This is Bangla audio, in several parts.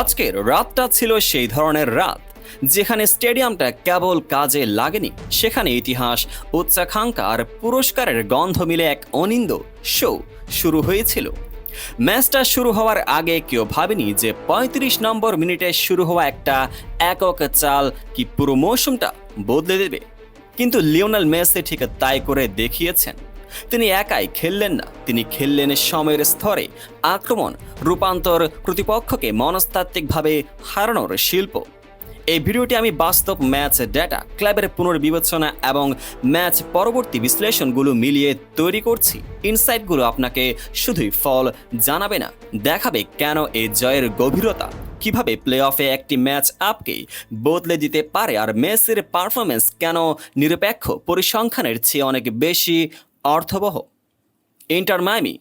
আজকের রাতটা ছিল সেই ধরনের রাত, যেখানে স্টেডিয়ামটা কেবল কাজে লাগেনি। সেখানে ইতিহাস, উচ্চাকাঙ্ক্ষা আর পুরস্কারের গন্ধ মিলে এক অনিন্দ শো শুরু হয়েছিল। ম্যাচটা শুরু হওয়ার আগে কেউ ভাবেনি যে ৩৫ নম্বর মিনিটে শুরু হওয়া একটা একক চাল কি পুরো মৌসুমটা বদলে দেবে। কিন্তু লিওনাল মেসি ঠিক তাই করে দেখিয়েছেন। তিনি একাই খেললেন না। তিনি খেললেন সময়ের স্তরে আক্রমণ, রূপান্তর প্রতিপক্ষকে মনস্তাত্ত্বিকভাবে হারানোর শিল্প। এই ভিডিওটি আমি বাস্তব ম্যাচ ডেটা, ক্লাবের পুনর্বিবেচনা এবং ম্যাচ পরবর্তী বিশ্লেষণগুলো মিলিয়ে তৈরি করছি। ইনসাইটগুলো আপনাকে শুধুই ফল জানাবে না, দেখাবে কেন এই জয়ের গভীরতা, কীভাবে প্লে অফে একটি ম্যাচ আপকে বদলে দিতে পারে আর মেসির পারফরমেন্স কেন নিরপেক্ষ পরিসংখ্যানের চেয়ে অনেক বেশি অর্থবহ। ইন্টার মাইমি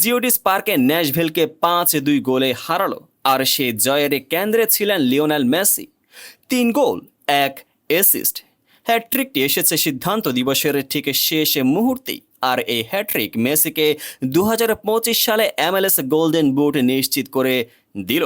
জিওডিস পার্কে ন্যাশভেলকে পাঁচ দুই গোলে হারালো আর সেই জয়ের কেন্দ্রে ছিলেন লিওনেল মেসি। তিন গোল, এক অ্যাসিস্ট হ্যাট্রিকটি এসেছে সিদ্ধান্ত দিবসের ঠিক শেষ মুহূর্তেই আর এই হ্যাট্রিক মেসিকে দু হাজার পঁচিশ সালে এমএলএস গোল্ডেন বুট নিশ্চিত করে দিল।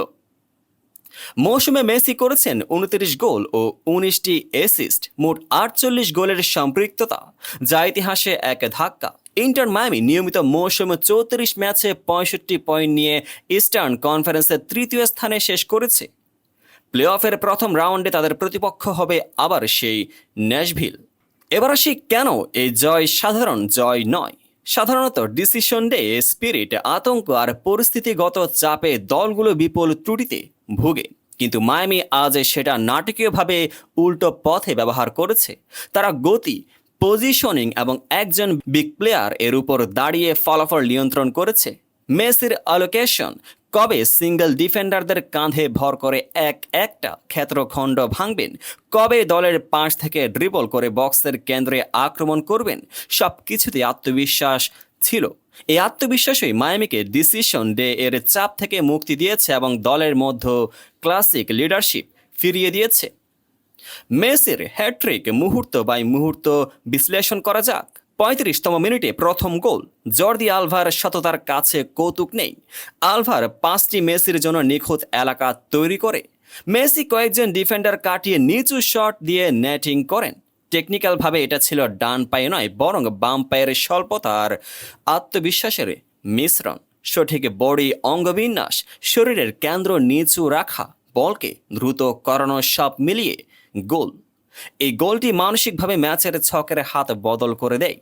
মৌসুমে মেসি করেছেন উনত্রিশ গোল ও উনিশটি অ্যাসিস্ট মোট আটচল্লিশ গোলের সম্পৃক্ততা, যা ইতিহাসে এক ধাক্কা। ইন্টার মায়ামি নিয়মিত মৌসুমে চৌত্রিশ ম্যাচে পঁয়ষট্টি পয়েন্ট নিয়ে ইস্টার্ন কনফারেন্সের তৃতীয় স্থানে শেষ করেছে। প্লে অফের প্রথম রাউন্ডে তাদের প্রতিপক্ষ হবে আবার সেই ন্যাশভিল। এবার আসি কেন এই জয় সাধারণ জয় নয়? সাধারণত ডিসিশন ডে স্পিরিট আতঙ্ক আর পরিস্থিতিগত চাপে দলগুলো বিপুল ত্রুটিতে ভোগে। কিন্তু মায়ামি আজ সেটা নাটকীয়ভাবে উল্টো পথে ব্যবহার করেছে। তারা গতি পজিশনিং এবং একজন বিগ প্লেয়ার এর উপর দাঁড়িয়ে ফলাফল নিয়ন্ত্রণ করেছে। মেসির অলোকেশন কবে সিঙ্গেল ডিফেন্ডারদের কাঁধে ভর করে এক একটা ক্ষেত্রখণ্ড ভাঙবেন? কবে দলের পাশ থেকে ড্রিবল করে বক্সের কেন্দ্রে আক্রমণ করবেন? সব কিছুতে আত্মবিশ্বাস ছিল। এই আত্মবিশ্বাসই মায়ামিকে ডিসিশন ডে এর চাপ থেকে মুক্তি দিয়েছে এবং দলের মধ্যে ক্লাসিক লিডারশিপ ফিরিয়ে দিয়েছে। মেসির হ্যাট্রিক মুহূর্ত বাই মুহূর্ত বিশ্লেষণ করা যাক। পঁয়ত্রিশতম মিনিটে প্রথম গোল। জর্দি আলভার সততার কাছে কৌতুক নেই। আলভার পাঁচটি মেসির জন্য নিখুঁত এলাকা তৈরি করে। মেসি কয়েকজন ডিফেন্ডার কাটিয়ে নিচু শট দিয়ে নেটিং করেন। টেকনিক্যালভাবে এটা ছিল ডান পায়ে নয়, বরং বাম পায়ের স্বল্পতার আত্মবিশ্বাসের মিশ্রণ। সঠিক বডি অঙ্গবিন্যাস, শরীরের কেন্দ্র নিচু রাখা, বলকে দ্রুত করানো সব মিলিয়ে গোল। এই গোলটি মানসিকভাবে ম্যাচের ছকের হাত বদল করে দেয়।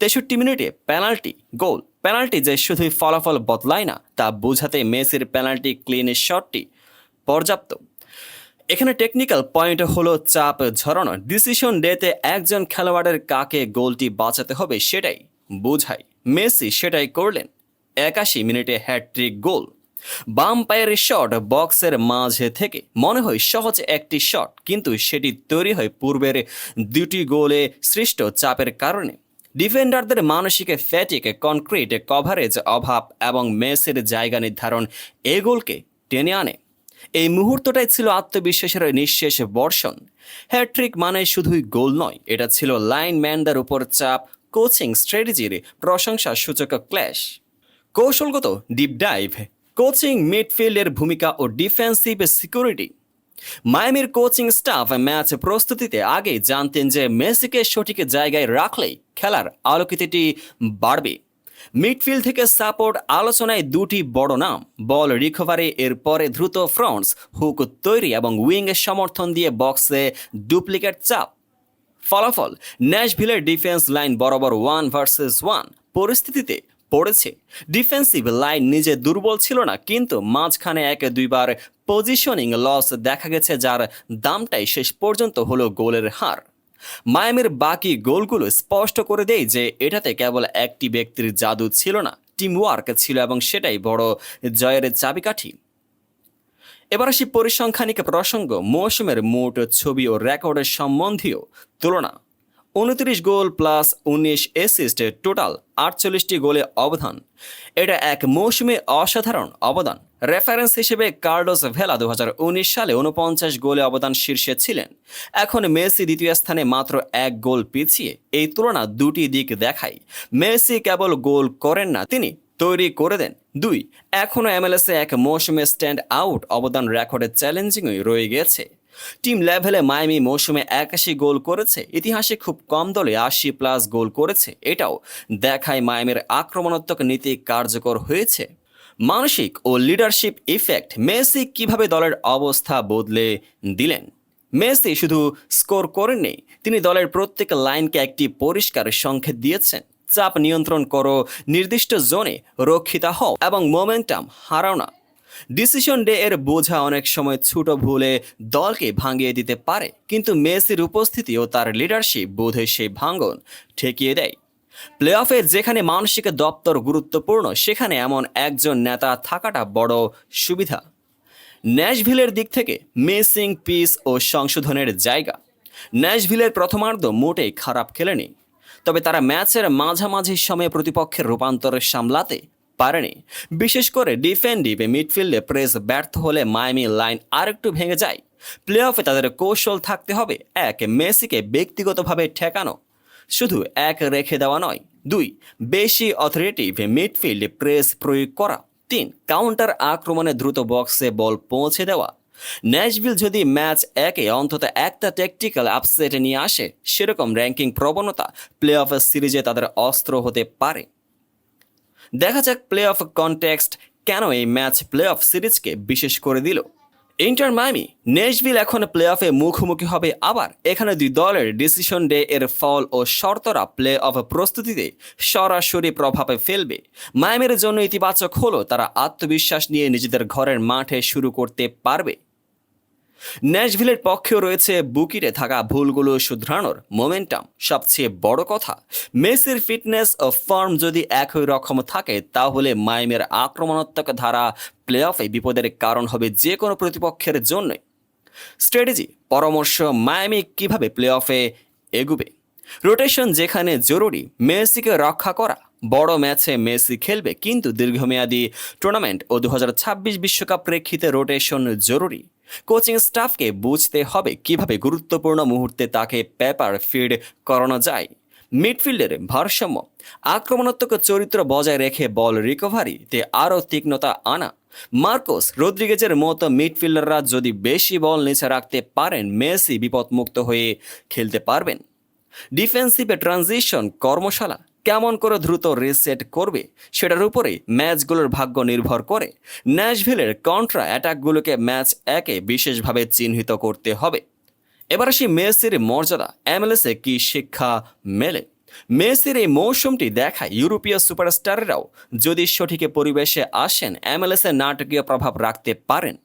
তেষট্টি মিনিটে পেনাল্টি, গোল। পেনাল্টি যে শুধুই ফলাফল বদলায় না, তা বোঝাতে মেসির পেনাল্টি ক্লিন শটটি পর্যাপ্ত। এখানে টেকনিক্যাল পয়েন্ট হলো চাপ ঝরানো। ডিসিশন ডেতে একজন খেলোয়াড়ের কাকে গোলটি বাঁচাতে হবে সেটাই বোঝায়। মেসি সেটাই করলেন। একাশি মিনিটে হ্যাট্রিক গোল। বাম পায়ের শট বক্সের মাঝে থেকে। মনে হয় সহজ একটি শট, কিন্তু সেটি তৈরি হয় পূর্বের দুটি গোলে সৃষ্ট চাপের কারণে। ডিফেন্ডারদের মানসিক ফ্যাটিক কনক্রিট কভারেজ অভাব এবং মেসের জায়গা নির্ধারণ এ গোলকে টেনে আনে। এই মুহূর্তটাই ছিল আত্মবিশ্বাসের নিঃশেষ বর্ষণ। হ্যাট্রিক মানে শুধুই গোল নয়, এটা ছিল লাইন লাইনম্যানদের উপর চাপ কোচিং স্ট্র্যাটেজির প্রশংসা সূচক ক্ল্যাশ কৌশলগত ডিপ ডাইভ কোচিং মিডফিল্ডের ভূমিকা ও ডিফেন্সিভ সিকিউরিটি মায়ামির কোচিং স্টাফ ম্যাচ প্রস্তুতিতে আগেই জানতেন যে মেসিকে সঠিক জায়গায় রাখলেই খেলার আলোকিতটি বাড়বে। মিডফিল্ড থেকে সাপোর্ট আলোচনায় দুটি বড় নাম, বল রিকভারি এর পরে দ্রুত ফ্রন্টস, হুক তৈরি এবং উইংয়ের সমর্থন দিয়ে বক্সে ডুপ্লিকেট চাপ। ফলাফল, ন্যাশভিলের ডিফেন্স লাইন বরাবর ওয়ান ভার্সেস ওয়ান। পরিস্থিতিতে পড়েছে। ডিফেন্সিভ লাইন নিজে দুর্বল ছিল না, কিন্তু মাঝখানে একে দুইবার পজিশনিং লস দেখা গেছে, যার দামটাই শেষ পর্যন্ত হলো গোলের হার। মায়ামের বাকি গোলগুলো স্পষ্ট করে দেয় যে, এটাতে কেবল একটি ব্যক্তির জাদু ছিল না টিম ওয়ার্ক ছিল এবং সেটাই বড় জয়ের চাবিকাঠি। এবার আসি পরিসংখ্যানিক প্রসঙ্গ, মৌসুমের মোট ছবি ও রেকর্ডের সম্বন্ধীয় তুলনা। উনত্রিশ গোল প্লাস উনিশ অ্যাসিস্ট টোটাল আটচল্লিশটি গোলে অবদান। এটা এক মৌসুমে অসাধারণ অবদান। রেফারেন্স হিসেবে কার্লোস ভেলা দু হাজার উনিশ সালে উনপঞ্চাশ গোলে অবদান শীর্ষে ছিলেন। এখন মেসি দ্বিতীয় স্থানে মাত্র এক গোল পিছিয়ে এই তুলনা দুটি দিক দেখায়। মেসি কেবল গোল করেন না, তিনি তৈরি করে দেন। দুই এখনও এমএলএসে এক মৌসুমে স্ট্যান্ড আউট অবদান রেকর্ডে চ্যালেঞ্জিংই রয়ে গেছে। টিম লেভেলে মায়ামি মৌসুমে একাশি গোল করেছে, ইতিহাসে খুব কম দলে আশি প্লাস গোল করেছে। এটাও দেখায় মায়ামির আক্রমণাত্মক নীতি কার্যকর হয়েছে। মানসিক ও লিডারশিপ ইফেক্ট মেসি কীভাবে দলের অবস্থা বদলে দিলেন? মেসি শুধু স্কোর করেননি, তিনি দলের প্রত্যেক লাইনকে একটি পরিষ্কার সংকেত দিয়েছেন। চাপ নিয়ন্ত্রণ করো, নির্দিষ্ট জোনে রক্ষিতা হও এবং মোমেন্টাম হারাও না। ডিসিশন ডে এর বোঝা অনেক সময় ছোট ভুলে দলকে ভাঙিয়ে দিতে পারে। কিন্তু মেসির উপস্থিতি ও তার লিডারশিপ বোধে সেই ভাঙন ঠেকিয়ে দেয়। প্লে অফে যেখানে মানসিক দপ্তর গুরুত্বপূর্ণ, সেখানে এমন একজন নেতা থাকাটা বড় সুবিধা। ন্যাশভিলের দিক থেকে মেসিং পিস ও সংশোধনের জায়গা। ন্যাশভিলের প্রথমার্ধ মোটেই খারাপ খেলেনি। তবে তারা ম্যাচের মাঝামাঝি সময়ে প্রতিপক্ষের রূপান্তর সামলাতে পারেনি। বিশেষ করে ডিফেন্ডিভ মিডফিল্ডে প্রেস ব্যর্থ হলে মায়ামি লাইন আরেকটু ভেঙে যায়। প্লে অফে তাদের কৌশল থাকতে হবে এক, মেসিকে ব্যক্তিগতভাবে ঠেকানো। শুধু এক রেখে দেওয়া নয়, দুই, বেশি অথরিটিভ মিডফিল্ড প্রেস প্রয়োগ করা। তিন কাউন্টার আক্রমণে দ্রুত বক্সে বল পৌঁছে দেওয়া। ন্যাশভিল যদি ম্যাচ একে অন্তত একটা টেকটিক্যাল আপসেট নিয়ে আসে, সেরকম র্যাঙ্কিং প্রবণতা প্লে অফ সিরিজে তাদের অস্ত্র হতে পারে। দেখা যাক প্লে অফ কনটেক্সট কেন এই ম্যাচ প্লে অফ সিরিজকে বিশেষ করে দিল। ইন্টার মাইমি নেশভিল এখন প্লে অফে মুখোমুখি হবে। আবার এখানে দুই দলের ডিসিশন ডে এর ফল ও শর্তরা প্লে অফ প্রস্তুতিতে সরাসরি প্রভাবে ফেলবে। মায়ামের জন্য ইতিবাচক হলো তারা আত্মবিশ্বাস নিয়ে নিজেদের ঘরের মাঠে শুরু করতে পারবে। ন্যাশভিলের পক্ষেও রয়েছে বুকিরে থাকা ভুলগুলো শুধরানোর মোমেন্টাম। সবচেয়ে বড় কথা, মেসির ফিটনেস ও ফর্ম যদি একই রকম থাকে, তাহলে মাইমের আক্রমণাত্মক ধারা প্লে অফে বিপদের কারণ হবে যে কোনো প্রতিপক্ষের জন্যই। স্ট্র্যাটেজি, পরামর্শ মায়ামি কীভাবে প্লে অফে এগুবে? রোটেশন যেখানে জরুরি, মেসিকে রক্ষা করা। বড় ম্যাচে মেসি খেলবে, কিন্তু দীর্ঘমেয়াদী টুর্নামেন্ট ও দু বিশ্বকাপ প্রেক্ষিতে রোটেশন জরুরি। কোচিং স্টাফকে বুঝতে হবে কীভাবে গুরুত্বপূর্ণ মুহূর্তে তাকে পেপার ফিড করানো যায়। মিডফিল্ডের ভারসাম্য। আক্রমণাত্মক চরিত্র বজায় রেখে বল রিকভারিতে আরও তীক্ষ্ণতা আনা। মার্কোস রদ্রিগেজের মতো মিডফিল্ডাররা যদি বেশি বল নিচে রাখতে পারেন, মেসি বিপদমুক্ত হয়ে খেলতে পারবেন। ডিফেন্সিভে ট্রানজিশন কর্মশালা। কেমন করে দ্রুত রিসেট করবে, সেটার উপরেই ম্যাচগুলোর ভাগ্য নির্ভর করে। ন্যাশভিলের কন্ট্রা অ্যাটাকগুলোকে ম্যাচ একে বিশেষভাবে চিহ্নিত করতে হবে। এবার আসি মেসির মর্যাদা এমএলএসে কি শিক্ষা মেলে? মেসির এই মৌসুমটি দেখায় ইউরোপীয় সুপারস্টাররাও যদি সঠিক পরিবেশে আসেন এমএলএসে নাটকীয় প্রভাব রাখতে পারেন।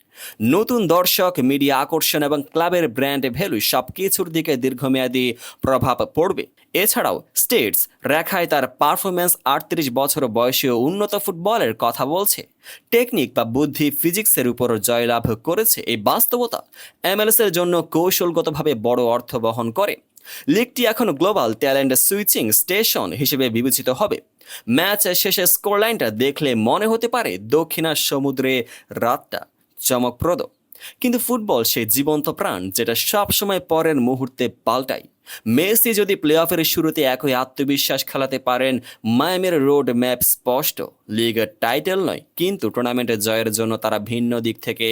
নতুন দর্শক মিডিয়া আকর্ষণ এবং ক্লাবের ব্র্যান্ড ভ্যালু সব কিছুর দিকে দীর্ঘমেয়াদী প্রভাব পড়বে। এছাড়াও স্টেটস রেখায় তার পারফরমেন্স আটত্রিশ বছর বয়সীয় উন্নত ফুটবলের কথা বলছে। টেকনিক বা বুদ্ধি ফিজিক্সের উপর জয়লাভ করেছে এই বাস্তবতা। এমএলএসের জন্য কৌশলগতভাবে বড় অর্থ বহন করে। লিগটি এখন গ্লোবাল ট্যালেন্ট সুইচিং স্টেশন হিসেবে বিবেচিত হবে। ম্যাচ শেষে স্কোরলাইনটা দেখলে মনে হতে পারে দক্ষিণা সমুদ্রে রাতটা চমকপ্রদ। কিন্তু ফুটবল সেই জীবন্ত প্রাণ যেটা সবসময় পরের মুহূর্তে পাল্টায়। মেসি যদি প্লে অফের শুরুতে একই আত্মবিশ্বাস খেলাতে পারেন, মায়ামের রোড ম্যাপ স্পষ্ট। লিগের টাইটেল নয়, কিন্তু টুর্নামেন্টের জয়ের জন্য তারা ভিন্ন দিক থেকে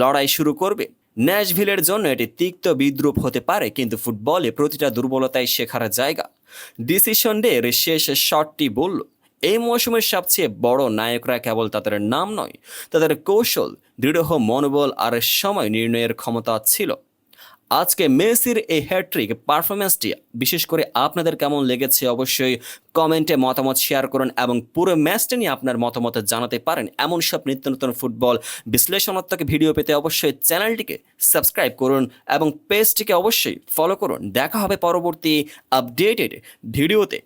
লড়াই শুরু করবে। ন্যাশভিলের জন্য এটি তিক্ত বিদ্রুপ হতে পারে, কিন্তু ফুটবলে প্রতিটা দুর্বলতাই শেখার জায়গা। ডিসিশন ডে এর শেষ শটটি বলল, এই মৌসুমের সবচেয়ে বড় নায়করা কেবল তাদের নাম নয়, তাদের কৌশল, দৃঢ় মনোবল আর সময় নির্ণয়ের ক্ষমতা ছিল। আজকে মেসির এই হ্যাট্রিক পারফরমেন্সটি বিশেষ করে আপনাদের কেমন লেগেছে অবশ্যই কমেন্টে মতামত শেয়ার করুন এবং পুরো ম্যাচটি নিয়ে আপনার মতামত জানাতে পারেন। এমন সব নিত্য নতুন ফুটবল বিশ্লেষণাত্মক ভিডিও পেতে অবশ্যই চ্যানেলটিকে সাবস্ক্রাইব করুন এবং পেজটিকে অবশ্যই ফলো করুন। দেখা হবে পরবর্তী আপডেটেড ভিডিওতে